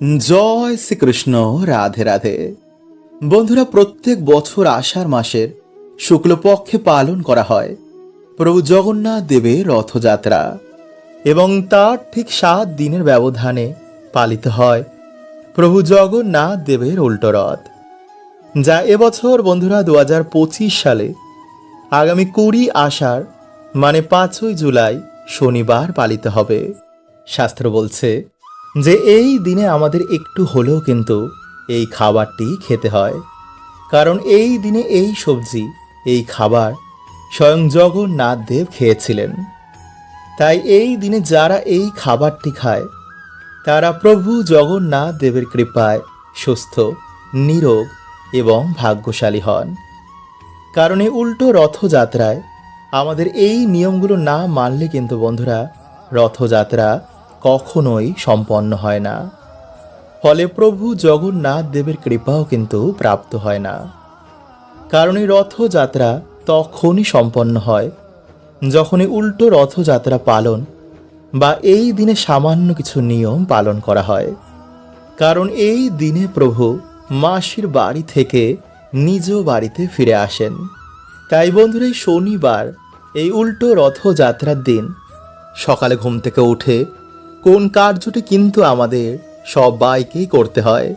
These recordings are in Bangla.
জয় শ্রীকৃষ্ণ, রাধে রাধে। বন্ধুরা, প্রত্যেক বছর আষাঢ় মাসের শুক্লপক্ষে পালন করা হয় প্রভু জগন্নাথ দেবের রথযাত্রা এবং তার ঠিক সাত দিনের ব্যবধানে পালিত হয় প্রভু জগন্নাথ দেবের উল্টো রথ। যা এবছর, বন্ধুরা দু হাজার পঁচিশ সালে আগামী কুড়ি আষাঢ় মানে পাঁচই জুলাই, শনিবার পালিত হবে। শাস্ত্র বলছে যে এই দিনে আমাদের একটু হলেও কিন্তু এই খাবারটি খেতে হয়। কারণ এই দিনে এই সবজি, এই খাবার স্বয়ং জগন্নাথ দেব খেয়েছিলেন। তাই এই দিনে যারা এই খাবারটি খায়, তারা প্রভু জগন্নাথ দেবের কৃপায় সুস্থ, নিরোগ এবং ভাগ্যশালী হন। কারণ এই উল্টো রথযাত্রায় আমাদের এই নিয়মগুলো না মানলে কিন্তু বন্ধুরা, রথযাত্রা কখনোই সম্পন্ন হয় না। ফলে প্রভু জগন্নাথ দেবের কৃপাও কিন্তু প্রাপ্ত হয় না। কারণ এই রথযাত্রা তখনই সম্পন্ন হয় যখন এই উল্টো রথযাত্রা পালন বা এই দিনে সামান্য কিছু নিয়ম পালন করা হয়। কারণ এই দিনে প্রভু মাসির বাড়ি থেকে নিজ বাড়িতে ফিরে আসেন। তাই বন্ধুরা শনিবার, এই উল্টো রথযাত্রার দিন সকালে ঘুম থেকে উঠে কোন কার্যটি কিন্তু আমাদের সবাইকেই করতে হয়।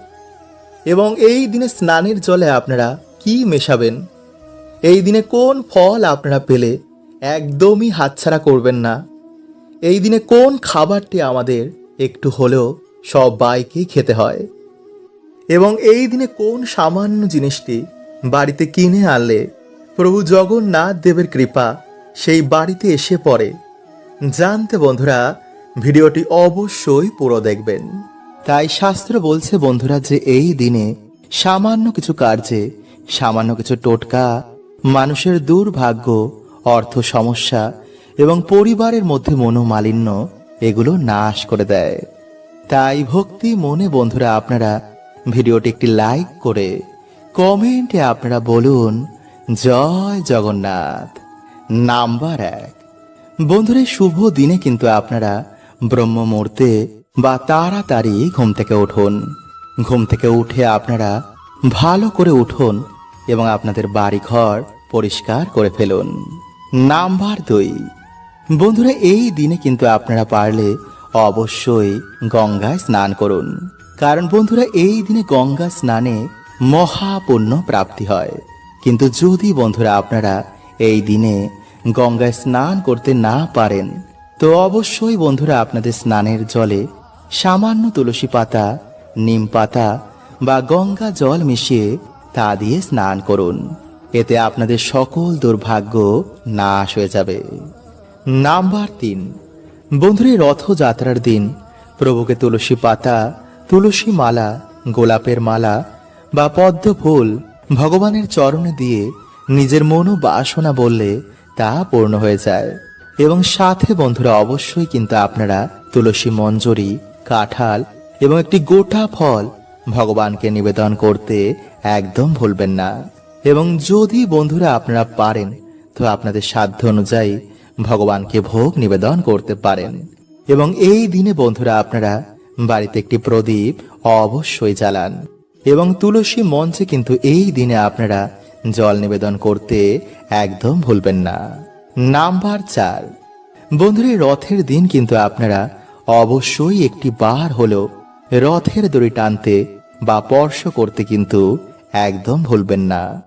এবং এই দিনে স্নানের জলে আপনারা কি মেশাবেন? এই দিনে কোন ফল আপনারা পেলে একদমই হাতছাড়া করবেন না। এই দিনে কোন খাবারটি আমাদের একটু হলেও সবাইকেই খেতে হয়। এবং এই দিনে কোন সামান্য জিনিসটি বাড়িতে কিনে আনলে প্রভু জগন্নাথ দেবের কৃপা সেই বাড়িতে এসে পড়ে। জানতে বন্ধুরা ভিডিওটি অবশ্যই পুরো দেখবেন। তাই শাস্ত্র বলছে, বন্ধুরা, যে এই দিনে সামান্য কিছু কার্যে, সামান্য কিছু টোটকা, মানুষের দুর্ভাগ্য, অর্থ সমস্যা এবং পরিবারের মধ্যে মনোমালিন্য, এগুলো নাশ করে দেয়। তাই ভক্তি মনে, বন্ধুরা, আপনারা ভিডিওটি একটি লাইক করে কমেন্টে আপনারা বলুন, জয় জগন্নাথ। নাম্বার এক। বন্ধুরা, শুভ দিনে কিন্তু আপনারা ব্রহ্ম মুহূর্তে বা তাড়াতাড়ি ঘুম থেকে উঠুন। ঘুম থেকে উঠে আপনারা ভালো করে উঠুন এবং আপনাদের বাড়িঘর পরিষ্কার করে ফেলুন। নাম্বার দুই। বন্ধুরা, এই দিনে কিন্তু আপনারা পারলে অবশ্যই গঙ্গায় স্নান করুন। কারণ বন্ধুরা, এই দিনে গঙ্গা স্নানে মহাপুণ্য প্রাপ্তি হয়। কিন্তু যদি বন্ধুরা আপনারা এই দিনে গঙ্গায় স্নান করতে না পারেন তো অবশ্যই বন্ধুরা আপনাদের স্নানের জলে সামান্য তুলসী পাতা, নিম পাতা বা গঙ্গা জল মিশিয়ে তা দিয়ে স্নান করুন। এতে আপনাদের সকল দুর্ভাগ্য নাশ হয়ে যাবে। নাম্বার তিন। বন্ধুরা, রথযাত্রার দিন প্রভুকে তুলসী পাতা, তুলসী মালা, গোলাপের মালা বা পদ্ম ফুল ভগবানের চরণে দিয়ে নিজের মনো বাসনা বললে তা পূর্ণ হয়ে যায়। এবং সাথে বন্ধুরা, অবশ্যই কিন্তু আপনারা তুলসী মঞ্জরি, কাঁঠাল এবং একটি গোটা ফল ভগবানকে নিবেদন করতে একদম ভুলবেন না। এবং যদি বন্ধুরা আপনারা পারেন, তো আপনাদের সাধ্য অনুযায়ী ভগবানকে ভোগ নিবেদন করতে পারেন। এবং এই দিনে বন্ধুরা, আপনারা বাড়িতে একটি প্রদীপ অবশ্যই জ্বালান। এবং তুলসী মঞ্চে কিন্তু এই দিনে আপনারা জল নিবেদন করতে একদম ভুলবেন না। নাম্বার চার। বন্ধুরা রথের দিন কিন্তু আপনারা অবশ্যই একটি বার হলেও রথের দড়ি টানতে বা স্পর্শ করতে কিন্তু একদম ভুলবেন না।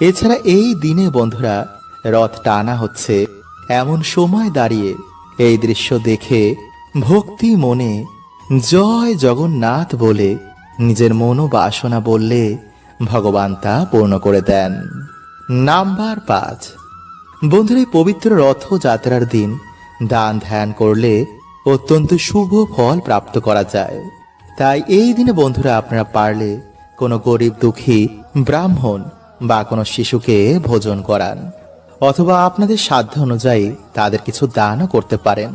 এছাড়া এই দিনে বন্ধুরা, রথ টানা হচ্ছে এমন সময় দাঁড়িয়ে এই দৃশ্য দেখে ভক্তি মনে জয় জগন্নাথ বলে নিজের মনোবাসনা বললে ভগবান তা পূর্ণ করে দেন। নাম্বার পাঁচ। বন্ধুরা, এই পবিত্র রথযাত্রার দিন দান ধ্যান করলে অত্যন্ত শুভ ফল প্রাপ্ত করা যায়। তাই এই দিনে বন্ধুরা, আপনারা পারলে কোনো গরিব, দুঃখী, ব্রাহ্মণ বা কোনো শিশুকে ভোজন করান অথবা আপনাদের সাধ্য অনুযায়ী তাদের কিছু দানও করতে পারেন।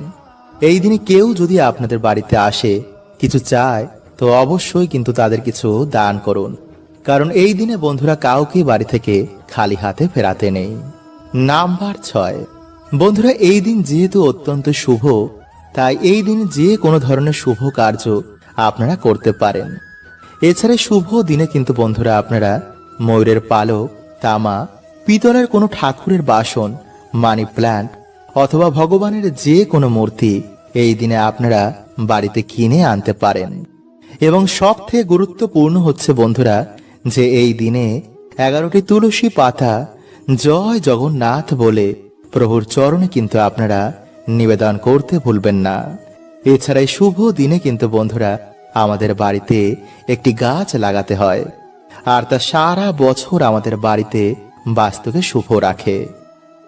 এই দিনে কেউ যদি আপনাদের বাড়িতে আসে কিছু চায়, তো অবশ্যই কিন্তু তাদের কিছু দান করুন। কারণ এই দিনে বন্ধুরা কাউকে বাড়ি থেকে খালি হাতে ফেরাতে নেই। নাম্বার ছয়। বন্ধুরা, এই দিন যেহেতু অত্যন্ত শুভ, তাই এই দিন যে কোনো ধরনের শুভ কার্য আপনারা করতে পারেন। এছাড়া শুভ দিনে কিন্তু বন্ধুরা আপনারা ময়ূরের পালক, তামা, পিতলের কোনো ঠাকুরের বাসন, মানি প্ল্যান্ট অথবা ভগবানের যে কোনো মূর্তি এই দিনে আপনারা বাড়িতে কিনে আনতে পারেন। এবং সব থেকে গুরুত্বপূর্ণ হচ্ছে বন্ধুরা যে এই দিনে এগারোটি তুলসী পাতা জয় জগন্নাথ বলে প্রভুর চরণে কিন্তু আপনারা নিবেদন করতে ভুলবেন না। এছাড়া শুভ দিনে কিন্তু বন্ধুরা আমাদের বাড়িতে একটি গাছ লাগাতে হয় আর তা সারা বছর আমাদের বাড়িতে বাস্তুকে শুভ রাখে।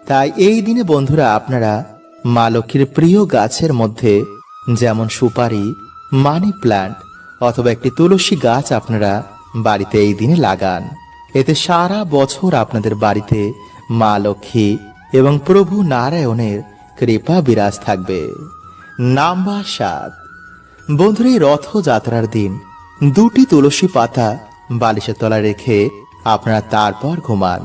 তাই এই দিনে বন্ধুরা আপনারা মা লক্ষ্মীর প্রিয় গাছের মধ্যে যেমন সুপারি, মানি প্ল্যান্ট অথবা একটি তুলসী গাছ আপনারা বাড়িতে এই দিনে লাগান। এতে সারা বছর আপনাদের বাড়িতে মা লক্ষ্মী এবং প্রভু নারায়ণের কৃপা বিরাজ থাকবে। নাম্বার সাত। বন্ধুরা রথযাত্রার দিন দুটি তুলসী পাতা বালিশের তলায় রেখে আপনারা তারপর ঘুমান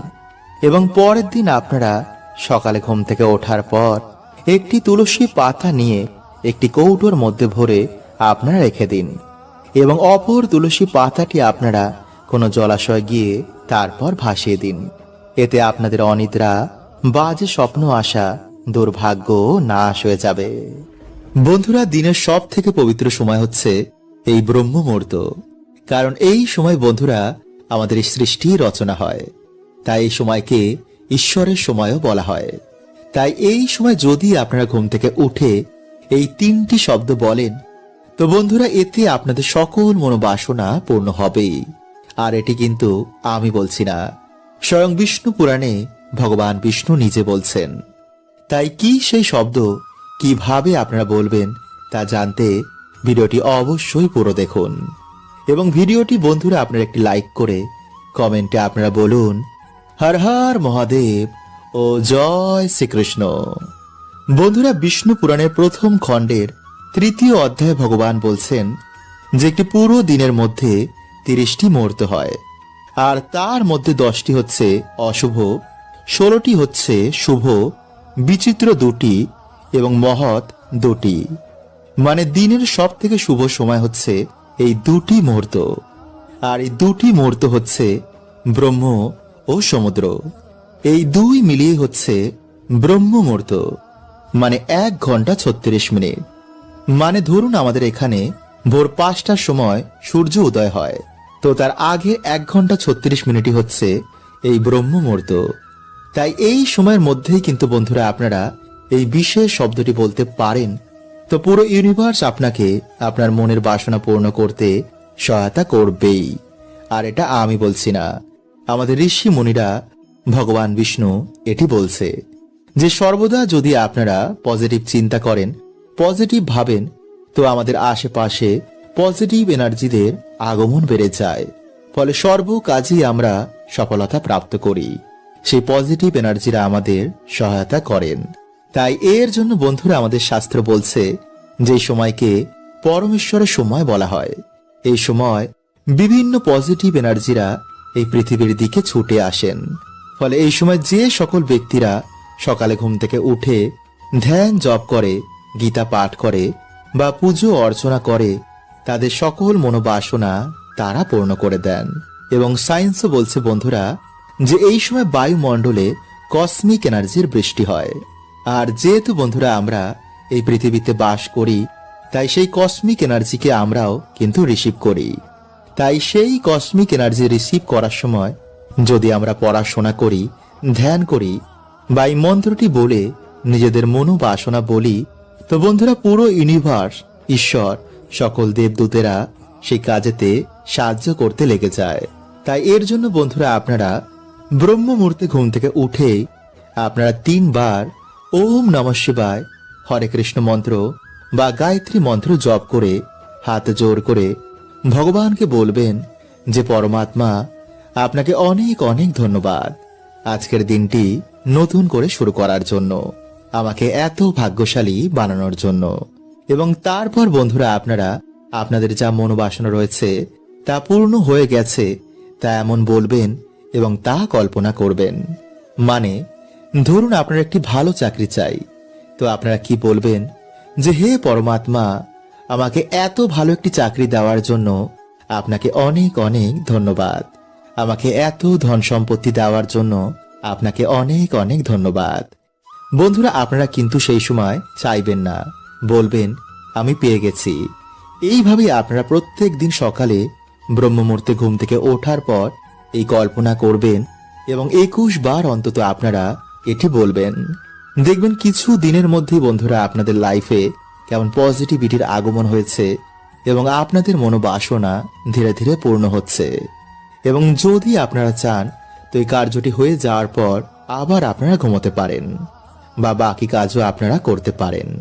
এবং পরের দিন আপনারা সকালে ঘুম থেকে ওঠার পর একটি তুলসী পাতা নিয়ে একটি কৌটোর মধ্যে ভরে আপনারা রেখে দিন এবং অপর তুলসী পাতাটি আপনারা কোনো জলাশয় গিয়ে তারপর ভাসিয়ে দিন। এতে আপনাদের অনিদ্রা, বাজে স্বপ্ন আসা দুর্ভাগ্য নাশ হয়ে যাবে। বন্ধুরা, দিনের সব থেকে পবিত্র সময় হচ্ছে এই ব্রহ্ম মুহূর্ত কারণ এই সময় বন্ধুরা, আমাদের সৃষ্টি রচনা হয়। তাই এই সময়কে ঈশ্বরের সময়ও বলা হয়। তাই এই সময় যদি আপনারা ঘুম থেকে উঠে এই তিনটি শব্দ বলেন, তো বন্ধুরা, এতে আপনাদের সকল মনোবাসনা পূর্ণ হবেই। আর এটি কিন্তু আমি বলছি না। স্বয়ং বিষ্ণু পুরাণে ভগবান বিষ্ণু নিজে বলছেন, তাই কি সেই শব্দ? কীভাবে আপনারা বলবেন তা জানতে ভিডিওটি অবশ্যই পুরো দেখুন। এবং ভিডিওটি বন্ধুরা আপনারা একটি লাইক করে কমেন্টে আপনারা বলুন, হর হর মহাদেব ও জয় শ্রীকৃষ্ণ। বন্ধুরা, বিষ্ণু পুরাণের প্রথম খণ্ডের তৃতীয় অধ্যায়ে ভগবান বলছেন যে একটি পুরো দিনের মধ্যে তিরিশটি মুহূর্ত হয়। আর তার মধ্যে দশটি হচ্ছে অশুভ, ষোলোটি হচ্ছে শুভ, বিচিত্র দুটি এবং মহৎ দুটি। মানে দিনের সব থেকে শুভ সময় হচ্ছে এই দুটি মুহূর্ত। আর এই দুটি মুহূর্ত হচ্ছে ব্রহ্ম ও সমুদ্র। এই দুই মিলিয়ে হচ্ছে ব্রহ্ম মুহূর্ত। মানে এক ঘণ্টা ছত্রিশ মিনিট। মানে ধরুন আমাদের এখানে ভোর পাঁচটার সময় সূর্য উদয় হয়। তো তার আগে এক ঘণ্টা ছত্রিশ মিনিটই হচ্ছে এই ব্রহ্ম মুহূর্ত তাই এই সময়ের মধ্যেই কিন্তু বন্ধুরা আপনারা এই বিশেষ শব্দটি বলতে পারেন। তো পুরো ইউনিভার্স আপনাকে আপনার মনের বাসনা পূর্ণ করতে সহায়তা করবেই। আর এটা আমি বলছি না। আমাদের ঋষি মুনিরা, ভগবান বিষ্ণু এটি বলছে যে, সর্বদা যদি আপনারা পজিটিভ চিন্তা করেন পজিটিভ ভাবেন, তো আমাদের আশেপাশে পজিটিভ এনার্জিদের আগমন বেড়ে যায়। ফলে সর্ব কাজেই আমরা সফলতা প্রাপ্ত করি। সেই পজিটিভ এনার্জিরা আমাদের সহায়তা করেন। তাই এর জন্য বন্ধুরা আমাদের শাস্ত্র বলছে, যে সময়কে পরমেশ্বরের সময় বলা হয়। এই সময় বিভিন্ন পজিটিভ এনার্জিরা এই পৃথিবীর দিকে ছুটে আসেন। ফলে এই সময় যে সকল ব্যক্তিরা সকালে ঘুম থেকে উঠে ধ্যান জপ করে, গীতা পাঠ করে বা পুজো অর্চনা করে তাদের সকল মনোবাসনা তারা পূর্ণ করে দেন। এবং সায়েন্সও বলছে, বন্ধুরা, যে এই সময় বায়ুমণ্ডলে কসমিক এনার্জির বৃষ্টি হয়। আর যেহেতু, বন্ধুরা, আমরা এই পৃথিবীতে বাস করি, তাই সেই কসমিক এনার্জিকে আমরাও কিন্তু রিসিভ করি। তাই সেই কসমিক এনার্জি রিসিভ করার সময় যদি আমরা পড়াশোনা করি, ধ্যান করি, বা এই মন্ত্রটি বলে নিজেদের মনোবাসনা বলি, তো বন্ধুরা, পুরো ইউনিভার্স ঈশ্বর সকল দেবদূতেরা সেই কাজেতে সাহায্য করতে লেগে যায়। তাই এর জন্য বন্ধুরা আপনারা ব্রহ্ম মুহূর্তে ঘুম থেকে উঠে আপনারা তিনবার ওম নমঃ শিবায় হরে কৃষ্ণ মন্ত্র বা গায়ত্রী মন্ত্র জপ করে হাত জোর করে ভগবানকে বলবেন যে, পরমাত্মা, আপনাকে অনেক অনেক ধন্যবাদ। আজকের দিনটি নতুন করে শুরু করার জন্য, আমাকে এত ভাগ্যশালী বানানোর জন্য। এবং তারপর বন্ধুরা আপনারা, আপনাদের যা মনোবাসনা রয়েছে, তা পূর্ণ হয়ে গেছে, তা এমন বলবেন এবং তা কল্পনা করবেন। মানে ধরুন আপনার একটি ভালো চাকরি চাই, তো আপনারা কি বলবেন? যে, হে পরমাত্মা, আমাকে এত ভালো একটি চাকরি দেওয়ার জন্য আপনাকে অনেক অনেক ধন্যবাদ। আমাকে এত ধন সম্পত্তি দেওয়ার জন্য আপনাকে অনেক অনেক ধন্যবাদ। বন্ধুরা, আপনারা কিন্তু সেই সময় চাইবেন না। বলবেন, আমি পেয়ে গেছি। এইভাবেই আপনারা প্রত্যেক দিন সকালে ব্রহ্মমূর্তে ঘুম থেকে ওঠার পর এই কল্পনা করবেন এবং একুশ বার অন্তত আপনারা এটি বলবেন। দেখবেন কিছু দিনের মধ্যেই বন্ধুরা আপনাদের লাইফে কেমন পজিটিভিটির আগমন হয়েছে এবং আপনাদের মনোবাসনা ধীরে ধীরে পূর্ণ হচ্ছে। এবং যদি আপনারা চান তো এই কার্যটি হয়ে যাওয়ার পর আবার আপনারা ঘুমোতে পারেন বা বাকি কাজও আপনারা করতে পারেন।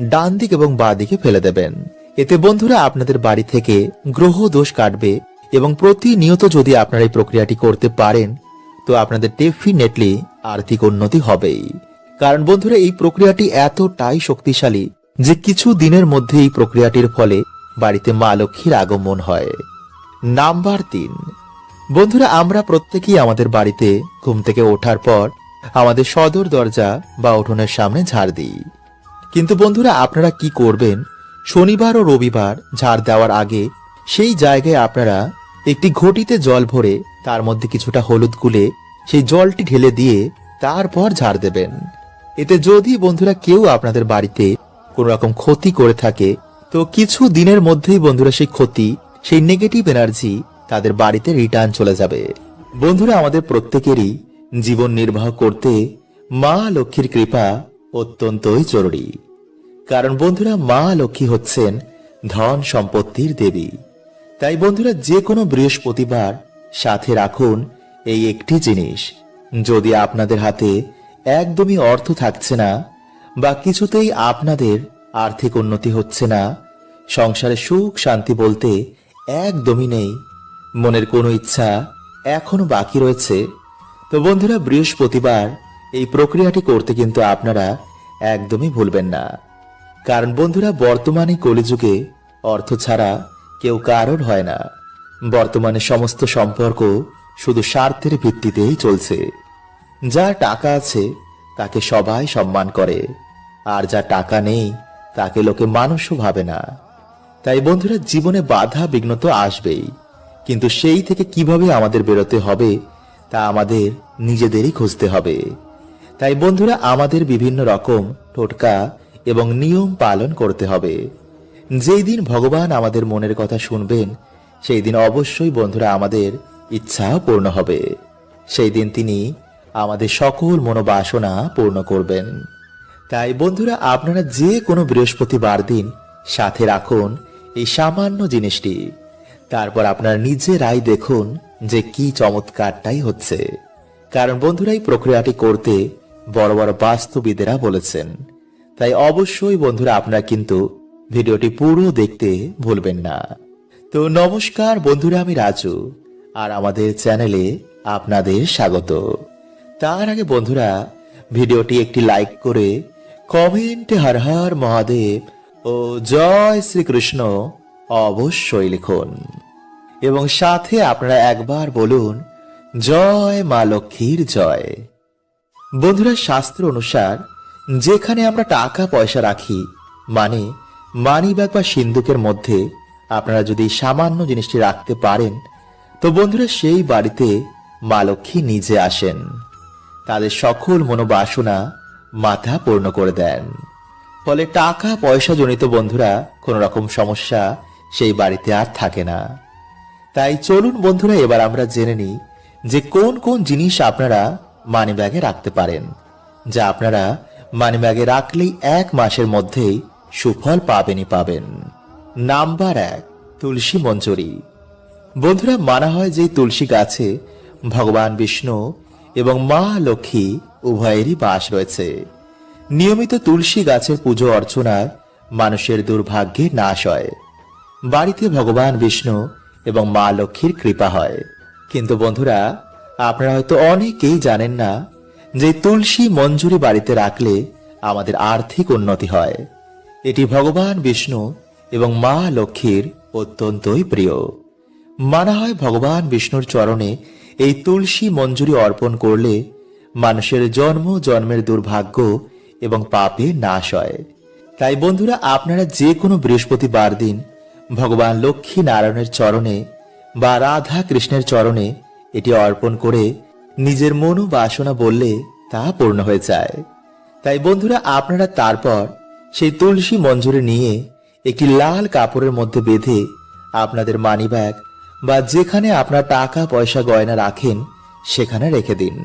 ডান দিক এবং বাঁ দিকে ফেলে দেবেন। এতে বন্ধুরা আপনাদের বাড়ি থেকে গ্রহ দোষ কাটবে এবং প্রতিনিয়ত যদি আপনারা এই প্রক্রিয়াটি করতে পারেন, তো আপনাদের ডেফিনেটলি আর্থিক উন্নতি হবেই। কারণ বন্ধুরা, এই প্রক্রিয়াটি এতটাই শক্তিশালী যে কিছু দিনের মধ্যে এই প্রক্রিয়াটির ফলে বাড়িতে মা লক্ষ্মীর আগমন হয়। নাম্বার তিন। বন্ধুরা, আমরা প্রত্যেকেই আমাদের বাড়িতে ঘুম থেকে ওঠার পর আমাদের সদর দরজা বা উঠোনের সামনে ঝাড় দিই। কিন্তু বন্ধুরা, আপনারা কি করবেন? শনিবার ও রবিবার ঝাড় দেওয়ার আগে সেই জায়গায় আপনারা একটি ঘটিতে জল ভরে, তার মধ্যে কিছুটা হলুদ গুলে সেই জলটি ঢেলে দিয়ে তারপর ঝাড় দেবেন। এতে যদি বন্ধুরা কেউ আপনাদের বাড়িতে কোনো রকম ক্ষতি করে থাকে, তো কিছু দিনের মধ্যেই বন্ধুরা সেই ক্ষতি, সেই নেগেটিভ এনার্জি তাদের বাড়িতে রিটার্ন চলে যাবে। বন্ধুরা, আমাদের প্রত্যেকেরই জীবন নির্বাহ করতে মা লক্ষ্মীর কৃপা অত্যন্তই জরুরি। কারণ বন্ধুরা, মা লক্ষ্মী হচ্ছেন ধন সম্পত্তির দেবী। তাই বন্ধুরা যে কোনো বৃহস্পতিবার সাথে রাখুন এই একটি জিনিস। যদি আপনাদের হাতে একদমই অর্থ থাকছে না বা কিছুতেই আপনাদের আর্থিক উন্নতি হচ্ছে না, সংসারে সুখ শান্তি বলতে একদমই নেই, মনের কোনো ইচ্ছা এখনও বাকি রয়েছে, তো বন্ধুরা, বৃহস্পতিবার এই প্রক্রিয়াটি করতে কিন্তু আপনারা একদমই ভুলবেন না। কারণ বন্ধুরা, বর্তমানে কলিযুগে অর্থ ছাড়া কেউ কারণ হয় না। বর্তমানে সমস্ত সম্পর্ক শুধু স্বার্থের ভিত্তিতেই চলছে। যার টাকা আছে, তাকে সবাই সম্মান করে। আর যা টাকা নেই, তাকে লোকে মানুষও ভাবে না। তাই বন্ধুরা, জীবনে বাধা বিঘ্ন তো আসবেই। কিন্তু সেই থেকে কীভাবে আমাদের বেরোতে হবে, তা আমাদের নিজেদেরই খুঁজতে হবে। তাই বন্ধুরা আমাদের বিভিন্ন রকম টোটকা এবং নিয়ম পালন করতে হবে। যেই দিন ভগবান আমাদের মনের কথা শুনবেন, সেই দিন অবশ্যই বন্ধুরা আমাদের ইচ্ছা পূর্ণ হবে। সেই দিন তিনি আমাদের সকল মনোবাসনা পূর্ণ করবেন। তাই বন্ধুরা আপনারা যে কোনো বৃহস্পতিবার দিন সাথে রাখুন এই সামান্য জিনিসটি। তারপর আপনারা নিজেরাই দেখুন যে কি চমৎকারটাই হচ্ছে। কারণ বন্ধুরা এই প্রক্রিয়াটি করতে বড় বড় বাস্তুবিদেরা বলেছেন। তাই অবশ্যই বন্ধুরা আপনারা কিন্তু ভিডিওটি পুরো দেখতে ভুলবেন না। তো নমস্কার বন্ধুরা, আমি রাজু আর আমাদের চ্যানেলে আপনাদের স্বাগত। তার আগে বন্ধুরা, ভিডিওটি একটি লাইক করে কমেন্টে হর হর মহাদেব ও জয় শ্রীকৃষ্ণ অবশ্যই লিখুন। এবং সাথে আপনারা একবার বলুন, জয় মা লক্ষ্মীর জয়। বন্ধুরা, শাস্ত্র অনুসার যেখানে আমরা টাকা, পয়সা রাখি মানে মানি ব্যাগ বা সিন্ধুকের মধ্যে আপনারা যদি সামান্য জিনিসটি রাখতে পারেন, তো বন্ধুরা সেই বাড়িতে মা লক্ষ্মী নিজে আসেন। তাদের সকল মনোবাসনা মাথা পূর্ণ করে দেন। ফলে টাকা, পয়সা জনিত বন্ধুরা, কোনো রকম সমস্যা সেই বাড়িতে আর থাকে না। তাই চলুন বন্ধুরা, এবার আমরা জেনে নিই যে কোন কোন জিনিস আপনারা মানি ব্যাগে রাখতে পারেন, যা আপনারা মানি ব্যাগে রাখলেই এক মাসের মধ্যেই সুফল পাবেনই পাবেন। নাম্বার এক, তুলসী মঞ্জুরি। বন্ধুরা, মানা হয় যে তুলসী গাছে ভগবান বিষ্ণু এবং মা লক্ষ্মী উভয়েরই বাস রয়েছে। নিয়মিত তুলসী গাছের পুজো অর্চনায় মানুষের দুর্ভাগ্যে নাশ হয়। বাড়িতে ভগবান বিষ্ণু এবং মা লক্ষ্মীর কৃপা হয়। কিন্তু বন্ধুরা আপনারা হয়তো অনেকেই জানেন না যে তুলসী মঞ্জুরি বাড়িতে রাখলে আমাদের আর্থিক উন্নতি হয়। এটি ভগবান বিষ্ণু এবং মা লক্ষ্মীর অত্যন্তই প্রিয়। মানা হয় ভগবান বিষ্ণুর চরণে এই তুলসী মঞ্জুরি অর্পণ করলে মানুষের জন্ম, জন্মের দুর্ভাগ্য এবং পাপে নাশ হয়। তাই বন্ধুরা, আপনারা যে কোনো বৃহস্পতিবার দিন ভগবান লক্ষ্মী নারায়ণের চরণে বা রাধা কৃষ্ণের চরণে এটি অর্পণ করে নিজের মনো বাসনা বললে তা পূর্ণ হয়ে যায়। তাই বন্ধুরা, আপনারা তারপর সেই তুলসী মঞ্জুরি নিয়ে একটি লাল কাপড়ের মধ্যে বেঁধে আপনাদের মানিব্যাগ বা যেখানে আপনার টাকা, পয়সা, গয়না রাখেন, সেখানে রেখে দিন।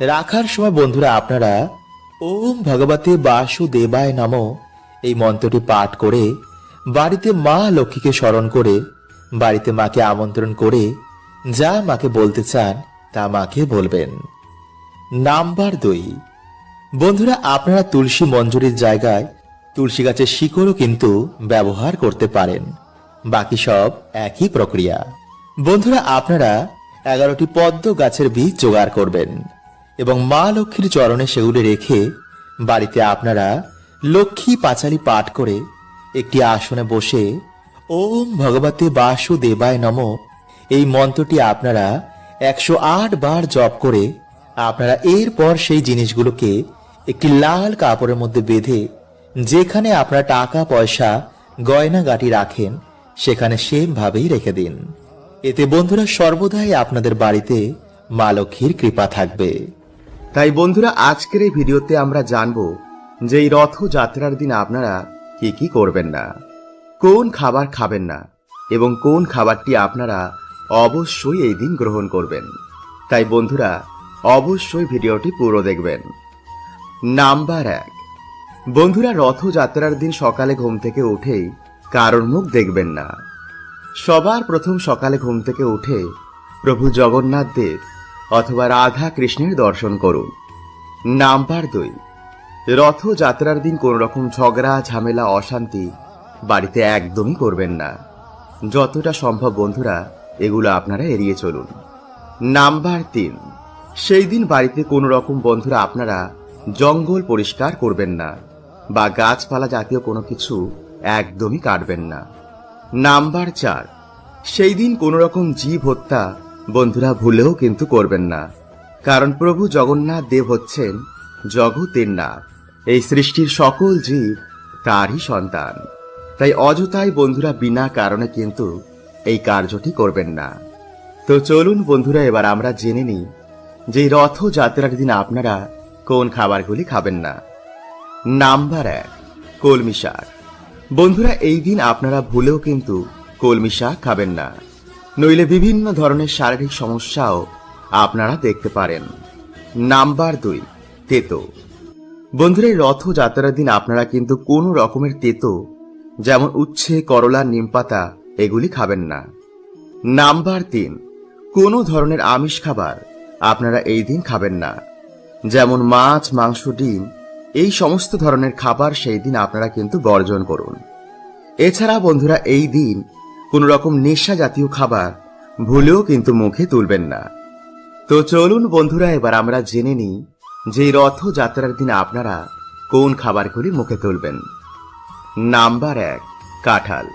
রাখার সময় বন্ধুরা, আপনারা ওম ভগবতে বাসুদেবায় নম এই মন্ত্রটি পাঠ করে বাড়িতে মা লক্ষ্মীকে স্মরণ করে বাড়িতে মাকে আমন্ত্রণ করে যা মাকে বলতে চান, তা মাকে বলবেন। নাম্বার দুই। বন্ধুরা, আপনারা তুলসী মঞ্জুরির জায়গায় তুলসী গাছের শিকড়ও কিন্তু ব্যবহার করতে পারেন। বাকি সব একই প্রক্রিয়া। বন্ধুরা, আপনারা এগারোটি পদ্ম গাছের বীজ জোগাড় করবেন এবং মা লক্ষ্মীর চরণে সেগুলি রেখে বাড়িতে আপনারা লক্ষ্মী পাঁচালি পাঠ করে একটি আসনে বসে ওম ভগবতে বাসুদেবায় নম এই মন্ত্রটি আপনারা একশো আট বার জপ করে আপনারা এরপর সেই জিনিসগুলোকে একটি লাল কাপড়ের মধ্যে বেঁধে যেখানে আপনারা টাকা, পয়সা, গয়নাগাটি রাখেন, সেখানে সেম ভাবেই রেখে দিন। এতে বন্ধুরা সর্বদাই আপনাদের বাড়িতে মা লক্ষ্মীর কৃপা থাকবে। তাই বন্ধুরা, আজকের এই ভিডিওতে আমরা জানব যে এই রথযাত্রার দিন আপনারা কি কি করবেন না, কোন খাবার খাবেন না এবং কোন খাবারটি আপনারা অবশ্যই এই দিন গ্রহণ করবেন। তাই বন্ধুরা, অবশ্যই ভিডিওটি পুরো দেখবেন। নাম্বার এক। বন্ধুরা, রথযাত্রার দিন সকালে ঘুম থেকে উঠেই কারোর মুখ দেখবেন না। সবার প্রথম সকালে ঘুম থেকে উঠে প্রভু জগন্নাথ দেব অথবা রাধা কৃষ্ণের দর্শন করুন। নাম্বার দুই। রথযাত্রার দিন কোন রকম ঝগড়া, ঝামেলা, অশান্তি বাড়িতে একদমই করবেন না। যতটা সম্ভব বন্ধুরা এগুলো আপনারা এড়িয়ে চলুন। নাম্বার তিন। সেই দিন বাড়িতে কোনো রকম বন্ধুরা আপনারা জঙ্গল পরিষ্কার করবেন না বা গাছপালা জাতীয় কোনো কিছু একদমই কাটবেন না। নাম্বার চার। সেই দিন কোনো রকম জীব হত্যা বন্ধুরা ভুলেও কিন্তু করবেন না। কারণ প্রভু জগন্নাথ দেব হচ্ছেন জগতের নাথ এই সৃষ্টির সকল জীব তারই সন্তান। তাই অযথাই বন্ধুরা বিনা কারণে কিন্তু এই কার্যটি করবেন না। তো চলুন বন্ধুরা, এবার আমরা জেনে নিই যে রথযাত্রার দিন আপনারা কোন খাবারগুলি খাবেন না। নাম্বার এক, কলমি শাক। বন্ধুরা, এই দিন আপনারা ভুলেও কিন্তু কলমি শাক খাবেন না। নইলে বিভিন্ন ধরনের শারীরিক সমস্যাও আপনারা দেখতে পারেন। নাম্বার দুই, তেতো। বন্ধুরা, এই রথযাত্রার দিন আপনারা কিন্তু কোনো রকমের তেতো, যেমন উচ্ছে, করলা নিমপাতা এগুলি খাবেন না। নাম্বার তিন, কোনো ধরনের আমিষ খাবার আপনারা এই দিন খাবেন না। যেমন মাছ, মাংস, ডিম, এই সমস্ত ধরনের খাবার সেই দিন আপনারা কিন্তু বর্জন করুন। এছাড়া বন্ধুরা, এই দিন কোন রকম নেশা জাতীয় খাবার ভুলেও কিন্তু মুখে তুলবেন না। তো চলুন বন্ধুরা, এবার আমরা জেনে নিই যে রথযাত্রার দিন আপনারা কোন খাবারগুলি মুখে তুলবেন। নাম্বার এক, কাঁঠাল।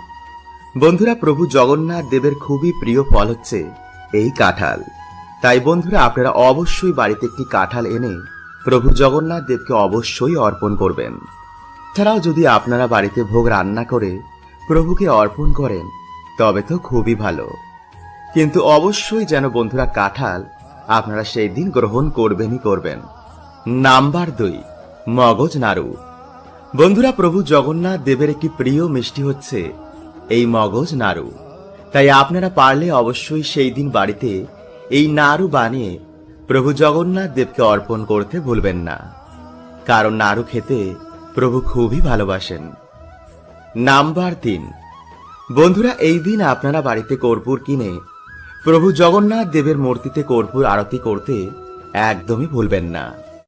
বন্ধুরা, প্রভু জগন্নাথ দেবের খুবই প্রিয় ফল হচ্ছে এই কাঁঠাল। তাই বন্ধুরা, আপনারা অবশ্যই বাড়িতে একটি কাঁঠাল এনে প্রভু জগন্নাথ দেবকে অবশ্যই অর্পণ করবেন। ছাড়াও যদি আপনারা বাড়িতে ভোগ রান্না করে প্রভুকে অর্পণ করেন, তবে তো খুবই ভালো। কিন্তু অবশ্যই যেন বন্ধুরা, কাঁঠাল আপনারা সেই দিন গ্রহণ করবেনই করবেন। নাম্বার দুই, মগজ নাড়ু। বন্ধুরা, প্রভু জগন্নাথ দেবের একটি প্রিয় মিষ্টি হচ্ছে এই মগজ নাড়ু। তাই আপনারা পারলে অবশ্যই সেই দিন বাড়িতে এই নাড়ু বানিয়ে প্রভু জগন্নাথ দেবকে অর্পণ করতে ভুলবেন না। কারণ নাড়ু খেতে প্রভু খুবই ভালোবাসেন। নাম্বার তিন। বন্ধুরা, এই দিন আপনারা বাড়িতে কর্পূর কিনে প্রভু জগন্নাথ দেবের মূর্তিতে কর্পূর আরতি করতে একদমই ভুলবেন না।